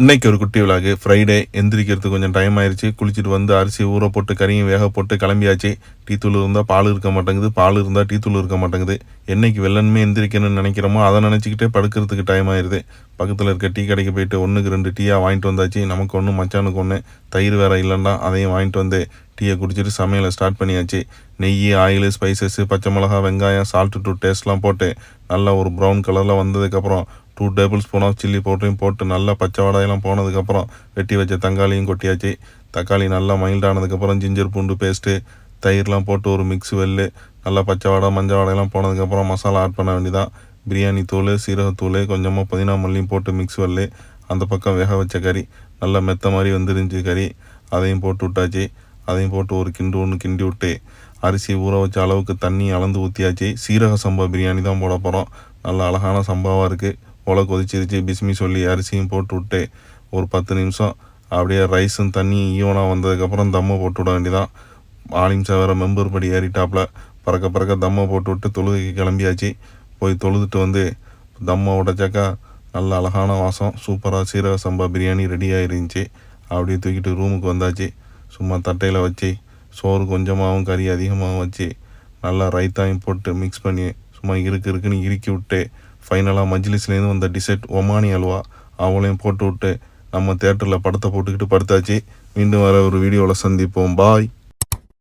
இன்னைக்கு ஒரு குட்டி விழாக்கு ஃப்ரைடே எந்திரிக்கிறதுக்கு கொஞ்சம் டைம் ஆயிடுச்சு குளிச்சுட்டு வந்து அரிசி ஊற போட்டு கறியும் வேக போட்டு கிளம்பியாச்சு. டீ தூள் இருந்தால் பால் இருக்க மாட்டேங்குது. பால் இருந்தால் டீ தூள் இருக்க மாட்டேங்குது. என்னைக்கு வெள்ளனுமே எந்திரிக்கணும்னு நினைக்கிறோமோ அதை நினச்சிக்கிட்டே படுக்கிறதுக்கு டைம் ஆயிடுது பக்கத்தில் இருக்க டீ கடைக்கு போயிட்டு ஒன்றுக்கு ரெண்டு டீயாக வாங்கிட்டு வந்தாச்சு. நமக்கு ஒன்று மச்சானுக்கு ஒன்று தயிர் வேற இல்லைன்னா அதையும் வாங்கிட்டு வந்து டீயை குடிச்சிட்டு சமையலை ஸ்டார்ட் பண்ணியாச்சு. நெய் ஆயில் ஸ்பைசஸ் பச்சை மிளகா வெங்காயம் சால்ட்டு டூ டேஸ்ட்லாம் போட்டு நல்லா ஒரு ப்ரௌன் கலரில் வந்ததுக்கப்புறம் two tablespoon of chilli பவுடரையும் போட்டு நல்லா பச்சை வடையெல்லாம் போனதுக்கப்புறம் வெட்டி வச்ச தக்காளியும் கொட்டியாச்சு. தக்காளி நல்லா மைல்டானதுக்கப்புறம் ஜிஞ்சர் பூண்டு பேஸ்ட்டு தயிர்லாம் போட்டு ஒரு மிக்ஸ் வெள்ளு நல்லா பச்சை வடை மஞ்சள் வடையெல்லாம் போனதுக்கப்புறம் மசாலா ஆட் பண்ண வேண்டியதான் பிரியாணி தூள் சீரகத்தூள் கொஞ்சமாக புதினா மல்லியும் போட்டு மிக்ஸ் வெள்ளு அந்த பக்கம் வேக வச்ச கறி நல்லா மெத்த மாதிரி வந்துருந்துச்சு கறி அதையும் போட்டு விட்டாச்சு. அதையும் போட்டு ஒரு கிண்டு ஒன்று கிண்டி விட்டு அரிசி ஊற வச்ச அளவுக்கு தண்ணி அளந்து ஊற்றியாச்சு சீரக சம்பா பிரியாணி தான் போட போகிறோம் நல்ல அழகான சம்பாவாக இருக்குது உலை கொதிச்சிருச்சு. பிஸ்மி சொல்லி அரிசியும் போட்டு விட்டு ஒரு பத்து நிமிஷம் அப்படியே ரைஸும் தண்ணி ஈவனாக வந்ததுக்கப்புறம் தம்மை போட்டு விட வேண்டியதான் ஆலிம்சா வேறு மெம்பர் படி ஏறிட்டாப்பில் பறக்க பறக்க தம்மை போட்டு விட்டு தொழுகைக்கு கிளம்பியாச்சு. போய் தொழுதுட்டு வந்து தம்மை உடைச்சாக்கா நல்ல அழகான வாசம். சூப்பராக சீரக சம்பா பிரியாணி ரெடியாக இருந்துச்சு அப்படியே தூக்கிட்டு ரூமுக்கு வந்தாச்சு. சும்மா தட்டையில் வச்சு சோறு கொஞ்சமாகவும் கறி அதிகமாகவும் வச்சு நல்லா ரைத்தாயும் போட்டு மிக்ஸ் பண்ணி சும்மா இருக்கு இருக்குன்னு இறுக்கி விட்டு ஃபைனலாக மஜ்லிஸ்லேருந்து வந்த டிசர்ட் ஒமானி அல்வா அவங்களையும் போட்டு விட்டு நம்ம தேட்டரில் படத்தை போட்டுக்கிட்டு படுத்தாச்சு. மீண்டும் வர ஒரு வீடியோவில் சந்திப்போம். பாய்